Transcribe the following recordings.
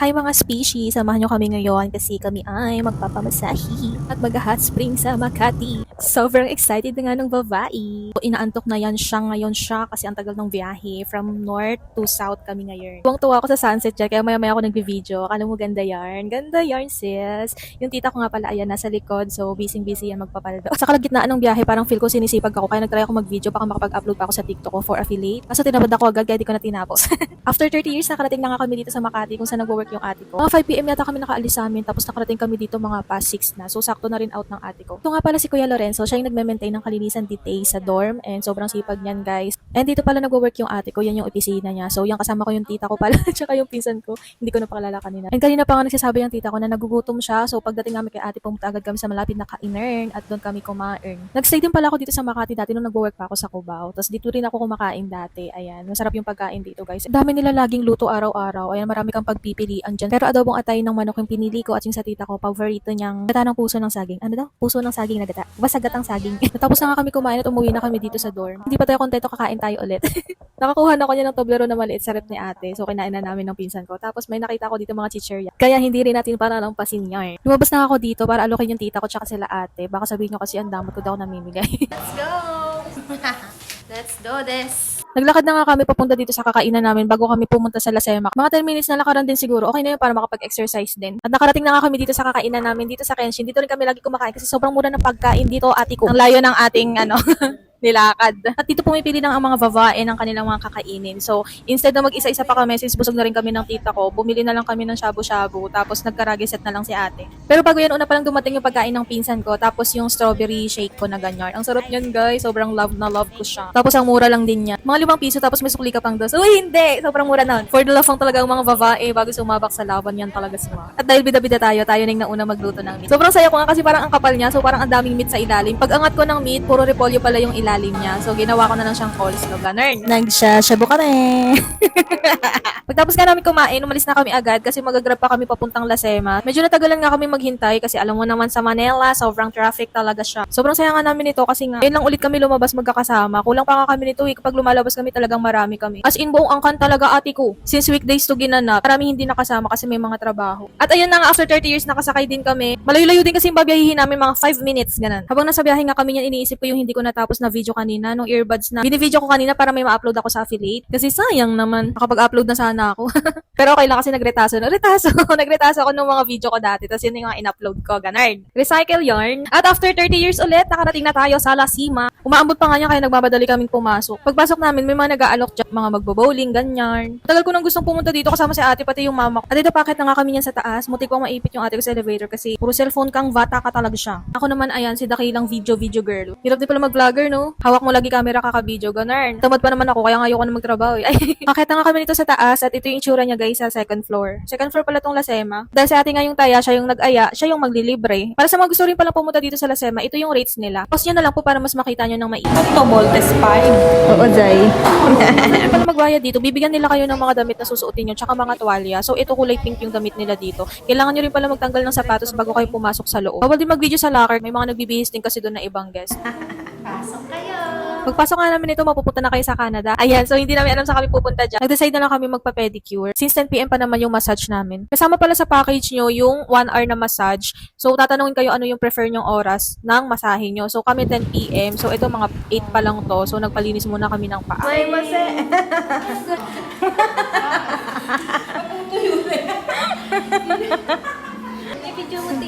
Hi mga species, samahan nyo kami ngayon kasi kami ay magpapamasahi at mag-hot spring sa Makati. Sobrang excited na nga ng babae. Inaantok na yan siya ngayon siya kasi ang tagal ng biyahe from north to south kami ngayon. Tuwang-tuwa ako sa sunset dyan kaya maya-maya ako nagbi-video. Akala mo ganda yarn. Ganda yarn sis. Yung tita ko nga pala ayan nasa likod so busy-busy yan magpapaldo. Sa kalagitnaan ng biyahe parang feel ko sinisipag ako kaya nagtry ako mag-video baka makapag-upload pa ako sa TikTok ko for affiliate. Kaso tinabad ako agad kaya di ko na tinapos. After 30 years nakarating na nga dito sa Makati kung saan nag-work yung ate ko. Mga 5pm yata kami nakaalis sa amin tapos nakarating kami dito mga past 6 na. So sakto na rin out ng ate ko. Ito nga pala si Kuya Lorenzo, siya yung nagme-maintain ng kalinisan detail sa dorm and sobrang sipag niyan guys. And dito pala nag-work yung ate ko, yan yung opisina niya. So yan kasama ko yung tita ko pala tsaka yung pinsan ko. Hindi ko na pakalala kanina. And kanina pa nga nagsasabi yung tita ko na nagugutom siya. So pagdating namin kay ate pumunta agad kami sa malapit na ka-inern at doon kami kumain. Nag-stay din pala ako dito sa Makati dati nung nag-work pa ako sa Cubao. Tapos dito rin ako kumakain dati. Ayan, masarap yung pagkain dito guys. Dami nila laging luto araw-araw. Ayan, marami kang pagpipilian dyan. Pero adobong atay ng manok yung pinili ko at yung sa tita ko, paborito niyang gata ng puso ng saging. Ano daw? Puso ng saging na gata. Basta gatang saging. Tapos na nga kami kumain at umuwi na kami dito sa dorm. Hindi pa tayo kontento kakain tayo ulit. Nakakuha na ako niya ng toblero na maliit sa rep ni ate. So, kinain na namin ng pinsan ko. Tapos, may nakita ko dito mga chicherya. Kaya, hindi rin natin para ng pasinyan. Lumabas na ako dito para alokin yung tita ko tsaka sila ate. Baka sabihin nyo kasi ang damot ko daw namimigay. Let's go! Let's do this! Naglakad na nga kami papunta dito sa kakainan namin bago kami pumunta sa Lasema. Mga 10 minutes na lakaran din siguro. Okay na yun para makapag-exercise din. At nakarating na nga kami dito sa kakainan namin dito sa Kenshin. Dito rin kami lagi kumakain kasi sobrang mura ng pagkain dito ati ko. Ang layo ng ating ano nilakad. At dito pumipili ng ang mga babae ng kanilang mga kakainin. So, instead na mag-isa-isa pa kami, since busog na rin kami ng tita ko, bumili na lang kami ng shabu-shabu, tapos nagkaragi set na lang si ate. Pero bago yan, una pa lang dumating yung pagkain ng pinsan ko, tapos yung strawberry shake ko na ganyan. Ang sarap yan, guys. Sobrang love na love ko siya. Tapos ang mura lang din niya. Mga limang piso, tapos may sukli ka pang dos. Uy, hindi! Sobrang mura nun. For the love lang talaga ang mga babae, bago sumabak sa laban, yan talaga sila. At dahil bida-bida tayo, tayo na yung nauna magluto ng meat. Sobrang saya ko nga kasi parang ang kapal niya, so parang ang daming meat sa ilalim. Pag angat ko ng meat, puro repolyo pala yung ilalim niya. So, ginawa ko na lang siyang coleslaw. Ganun. Nagsashabu kami. Pagtapos nga namin kumain, umalis na kami agad kasi magagrab pa kami papuntang Lasema. Medyo natagalan nga kami maghintay kasi alam mo naman sa Manila, sobrang traffic talaga siya. Sobrang saya nga namin ito kasi nga, yun lang ulit kami lumabas magkakasama. Kulang pa nga kami nito eh. Kapag lumalabas kami talagang marami kami. As in, buong angkan talaga ati ko. Since weekdays to ginanap, marami hindi nakasama kasi may mga trabaho. At ayun na nga, after 30 years nakasakay din kami. Malayo-layo din kasi yung babiyahihin namin mga 5 minutes, ganun. Habang nasa biyahe nga kami yan, iniisip ko yung hindi ko natapos na video kanina, nung earbuds na binivideo ko kanina para may ma-upload ako sa affiliate. Kasi sayang naman, nakapag-upload na sana ako. Pero okay lang kasi nagretaso na. Retaso. nagretaso ako ng mga video ko dati. Tapos yun yung mga in-upload ko. Ganun. Recycle yarn. At after 30 years ulit, nakarating na tayo sa Lasima. Umaambot pa nga niya kaya nagmamadali kaming pumasok. Pagpasok namin, may mga nag-aalok dyan, mga magbo-bowling, ganyan. Tagal ko nang gustong pumunta dito kasama si ate, pati yung mama ko. At dito pakit na nga kami niyan sa taas. Muti ko maipit yung ate ko sa elevator kasi puro cellphone kang bata ka talaga siya. Ako naman, ayan, si dakilang video-video girl. Hirap din pala mag-vlogger, no? Hawak mo lagi camera kaka-video, ganun. Tamad pa naman ako, kaya nga ayoko na magtrabaho eh. Ay, pakita nga kami nito sa taas at ito yung itsura niya guys sa second floor. Second floor pala tong Lasema. Dahil sa ating nga yung taya, siya yung nag-aya, siya yung maglilibre. Para sa mga gusto rin pala pumunta dito sa Lasema, ito yung rates nila. Pause nyo na lang po para mas makita nyo ng maigi. Ito, Voltes 5. Oo, Jai. Pag magbayad dito, bibigyan nila kayo ng mga damit na susuotin nyo, tsaka mga tuwalya. So, ito kulay pink yung damit nila dito. Kailangan nyo rin pala magtanggal ng sapatos bago kayo pumasok sa loob. Bawal din mag-video sa locker. May mga nagbibihis din kasi doon na ibang guest. Pasok kayo! Pagpasok nga namin ito, mapupunta na kayo sa Canada. Ayan, so hindi namin alam sa kami pupunta dyan. Nag-decide na lang kami magpa-pedicure. Since 10pm pa naman yung massage namin. Kasama pala sa package nyo yung 1 hour na massage. So, tatanungin kayo ano yung prefer nyong oras ng masahe nyo. So, kami 10pm. So, ito mga 8 pa lang to. So, nagpalinis muna kami ng paa. May mase!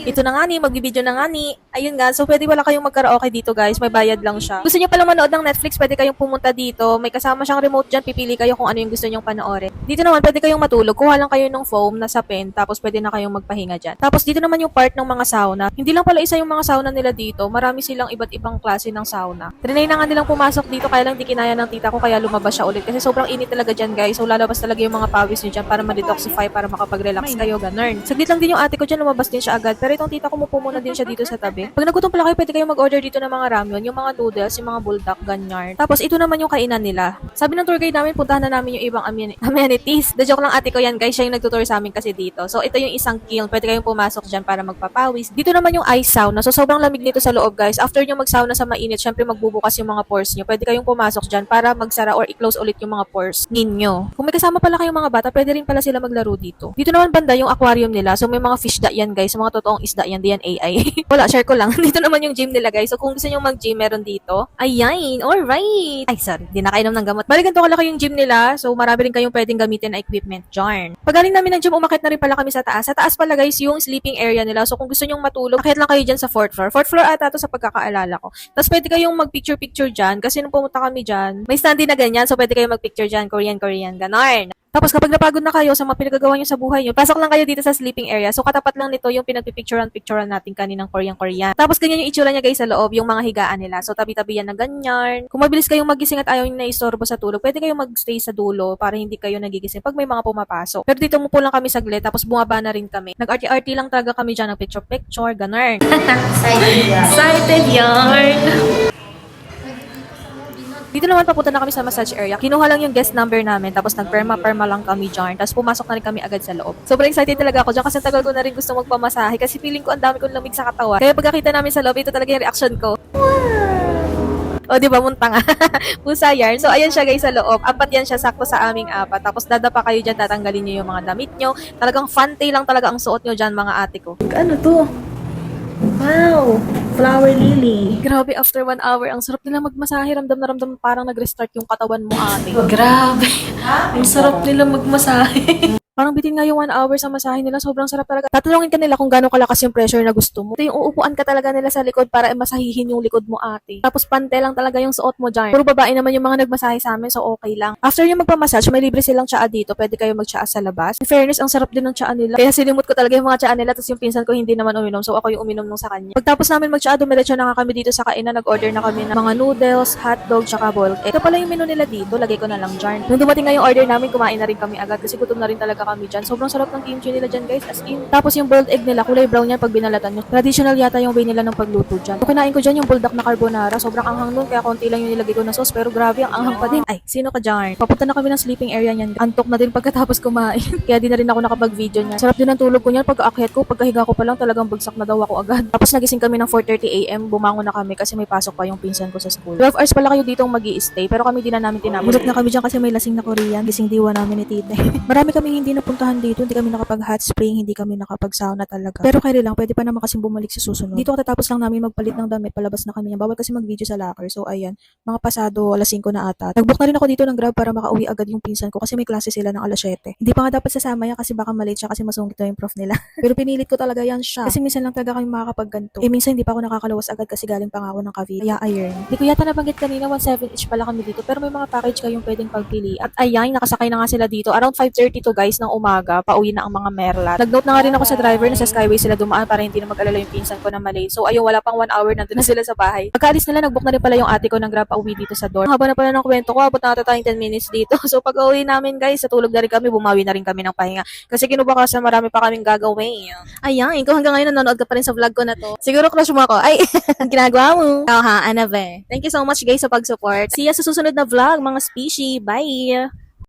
Ito na nga ni, magbibideo na nga ni. Ayun nga, so pwede wala kayong magkaraoke dito guys, may bayad lang siya. Gusto niyo pala manood ng Netflix, pwede kayong pumunta dito. May kasama siyang remote dyan, pipili kayo kung ano yung gusto niyong panoorin. Dito naman, pwede kayong matulog. Kuha lang kayo ng foam na sa pen, tapos pwede na kayong magpahinga dyan. Tapos dito naman yung part ng mga sauna. Hindi lang pala isa yung mga sauna nila dito, marami silang iba't ibang klase ng sauna. Trinay na nga nilang pumasok dito, kaya lang di kinaya ng tita ko, kaya lumabas siya ulit. Kasi sobrang init talaga dyan guys, so lalabas talaga yung mga pawis niyo dyan para ma-detoxify, para makapag-relax kayo, ganun. Saglit lang din yung ate ko dyan, lumabas din siya agad. Pero itong tita ko mupo muna din siya dito sa tabi. Grabe. Pag nagutom pala kayo, pwede kayong mag-order dito ng mga ramyon, yung mga noodles, yung mga buldak, ganyan. Tapos ito naman yung kainan nila. Sabi ng tour guide namin, puntahan na namin yung ibang ameni- amenities. The joke lang ate ko yan guys, siya yung nagtutour sa amin kasi dito. So ito yung isang kiln, pwede kayong pumasok dyan para magpapawis. Dito naman yung ice sauna. So sobrang lamig nito sa loob guys. After nyo mag-sauna sa mainit, syempre magbubukas yung mga pores nyo. Pwede kayong pumasok dyan para magsara or i-close ulit yung mga pores ninyo. Kung may kasama pala kayong mga bata, pwede rin pala sila maglaro dito. Dito naman banda yung aquarium nila. So may mga fish da yan guys. Mga totoong isda yan. Di yan AI. Wala, share ko lang. dito naman yung gym nila guys. So kung gusto nyo mag-gym, meron dito. Ayan, alright. Ay, sorry. Di nakainom ng gamot. Bali ganito kalaki yung gym nila. So marami rin kayong pwedeng gamitin na equipment dyan. Pag galing namin ng gym, umakit na rin pala kami sa taas. Sa taas pala guys, yung sleeping area nila. So kung gusto nyong matulog, akit lang kayo dyan sa fourth floor. Fourth floor ata to sa pagkakaalala ko. Tapos pwede kayong mag-picture-picture dyan. Kasi nung pumunta kami dyan, may standee na ganyan. So pwede kayong mag-picture dyan. Korean, Korean, ganon. Tapos kapag napagod na kayo sa mga pinagagawa nyo sa buhay nyo, pasok lang kayo dito sa sleeping area. So katapat lang nito yung pinagpipicturean-picturean natin kaninang Korean-Korean. Tapos ganyan yung itsura niya guys sa loob, yung mga higaan nila. So tabi-tabi yan na ganyan. Kung mabilis kayong magising at ayaw nyo na istorbo sa tulog, pwede kayong magstay sa dulo para hindi kayo nagigising pag may mga pumapasok. Pero dito mupo lang kami saglit, tapos bumaba na rin kami. Nag-RT-RT lang talaga kami dyan ng picture-picture, ganun. Excited yarn! Dito naman papunta na kami sa massage area. Kinuha lang yung guest number namin, tapos nagperma-perma lang kami dyan. Tapos pumasok na rin kami agad sa loob. Sobrang excited talaga ako dyan kasi tagal ko na rin gusto magpamasahe kasi feeling ko ang dami kong lamig sa katawan. Kaya pagkakita namin sa loob, ito talaga yung reaction ko. O, di ba, muntang Pusa yarn. So, ayan siya guys sa loob. Apat yan siya, sakto sa aming apat. Tapos dadapa kayo dyan, tatanggalin nyo yung mga damit nyo. Talagang fante lang talaga ang suot nyo dyan, mga ate ko. Ano to? Wow! Flower lily. Grabe, after one hour, ang sarap nila magmasahe. Ramdam na ramdam parang nag-restart yung katawan mo, ate. Grabe. Ang sarap nila magmasahe. Parang bitin nga yung one hour sa masahe nila. Sobrang sarap talaga. Tatanungin ka nila kung gaano kalakas yung pressure na gusto mo. Ito yung uupuan ka talaga nila sa likod para masahihin yung likod mo ate. Tapos pante lang talaga yung suot mo dyan. Puro babae naman yung mga nagmasahe sa amin, so okay lang. After yung magpamassage, may libre silang tsaa dito. Pwede kayo magtsaa sa labas. In fairness, ang sarap din ng tsaa nila. Kaya silimot ko talaga yung mga tsaa nila. Tapos yung pinsan ko hindi naman uminom. So ako yung uminom nung sa kanya. Pagtapos namin magtsaa, dumiretso na nga kami dito sa kainan. Nag-order na kami ng mga noodles, hotdog, tsaka boiled egg. Ito pala yung menu nila dito. Lagay ko na lang dyan. Nung dumating nga yung order namin, kumain na rin kami agad kasi gutom na rin talaga kami dyan. Sobrang sarap ng kimchi nila dyan guys. As in. Tapos yung boiled egg nila, kulay brown yan pag binalatan nyo. Traditional yata yung way nila ng pagluto dyan. So, kinain ko dyan yung buldak na carbonara. Sobrang anghang nun, kaya konti lang yung nilagay ko na sauce. Pero grabe, ang anghang pa din. Ay, sino ka dyan? Papunta na kami ng sleeping area niyan. Antok na din pagkatapos kumain. kaya di na rin ako nakapag-video niyan. Sarap din ang tulog ko niyan. Pag aakyat ko, pagkahiga ko pa lang, talagang bagsak na daw ako agad. Tapos nagising kami ng 4.30 a.m. Bumangon na kami kasi may pasok pa yung pinsan ko sa school. 12 hours pala kayo ditong mag stay pero kami di na namin tinapos. Na kami dyan kasi may lasing na Korean. Gising diwa namin ni tite. Marami kami hindi napuntahan dito. Hindi kami nakapag-hot spring, hindi kami nakapag-sauna talaga. Pero kaya lang, pwede pa naman kasi bumalik sa susunod. Dito katatapos lang namin magpalit ng damit, palabas na kami yan. Bawal kasi mag-video sa locker. So ayan, mga pasado, alas 5 na ata. Nag-book na rin ako dito ng grab para makauwi agad yung pinsan ko kasi may klase sila ng alas 7. Hindi pa nga dapat sasama yan kasi baka malate siya kasi masungkit daw yung prof nila. Pero pinilit ko talaga yan siya. Kasi minsan lang talaga kami makakapagganto. Eh minsan hindi pa ako nakakalawas agad kasi galing pa ako ng Cavite. Kaya ayun. Hindi ko yata nabanggit kanina 1.7 each pala kami dito pero may mga package kayong pwedeng pagpili. At ayan, nakasakay na nga sila dito. Around 5.30 to guys ng umaga, pauwi na ang mga merlat. Nag-note na nga rin ako sa driver na sa Skyway sila dumaan para hindi na mag-alala yung pinsan ko na mali. So ayun, wala pang 1 hour nandun na sila sa bahay. Pagkaalis nila, nag-book na rin pala yung ate ko ng grab pauwi dito sa door. Haba na pala ng kwento ko, abot na ata tayong 10 minutes dito. So pag uwi namin guys, sa tulog na rin kami, bumawi na rin kami ng pahinga. Kasi kinubukasan marami pa kaming gagawin. Ayan, ikaw hanggang ngayon nanonood ka pa rin sa vlog ko na to. Siguro crush mo ako. Ay, ginagawa mo. Oo ha, Annabelle. Thank you so much guys sa pag-support. See ya sa susunod na vlog, mga species. Bye!